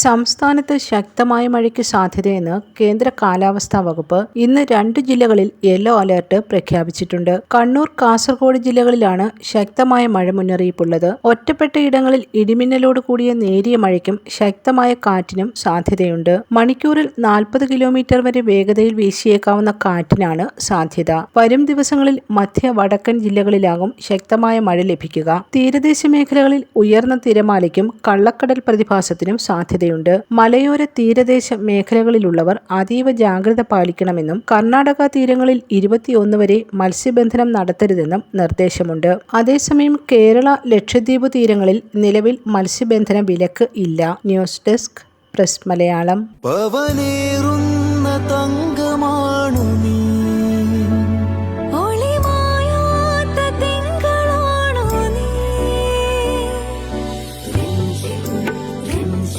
സംസ്ഥാനത്ത് ശക്തമായ മഴയ്ക്ക് സാധ്യതയെന്ന് കേന്ദ്ര കാലാവസ്ഥാ വകുപ്പ് ഇന്ന് രണ്ട് ജില്ലകളിൽ യെല്ലോ അലർട്ട് പ്രഖ്യാപിച്ചിട്ടുണ്ട്. കണ്ണൂർ കാസർഗോഡ് ജില്ലകളിലാണ് ശക്തമായ മഴ മുന്നറിയിപ്പുള്ളത്. ഒറ്റപ്പെട്ട ഇടങ്ങളിൽ ഇടിമിന്നലോട് കൂടിയ നേരിയ മഴയ്ക്കും ശക്തമായ കാറ്റിനും സാധ്യതയുണ്ട്. മണിക്കൂറിൽ നാൽപ്പത് കിലോമീറ്റർ വരെ വേഗതയിൽ വീശിയേക്കാവുന്ന കാറ്റിനാണ് സാധ്യത. വരും ദിവസങ്ങളിൽ മധ്യ വടക്കൻ ജില്ലകളിലാകും ശക്തമായ മഴ ലഭിക്കുക. തീരദേശ മേഖലകളിൽ ഉയർന്ന തിരമാലയ്ക്കും കള്ളക്കടൽ പ്രതിഭാസത്തിനും സാധ്യതയുണ്ട്. മലയോര തീരദേശ മേഖലകളിലുള്ളവർ അതീവ ജാഗ്രത പാലിക്കണമെന്നും കർണാടക തീരങ്ങളിൽ ഇരുപത്തിയൊന്ന് വരെ മത്സ്യബന്ധനം നടത്തരുതെന്നും നിർദ്ദേശമുണ്ട്. അതേസമയം കേരള ലക്ഷദ്വീപ് തീരങ്ങളിൽ നിലവിൽ മത്സ്യബന്ധന വിലക്ക് ഇല്ല. News desk press Malayalam.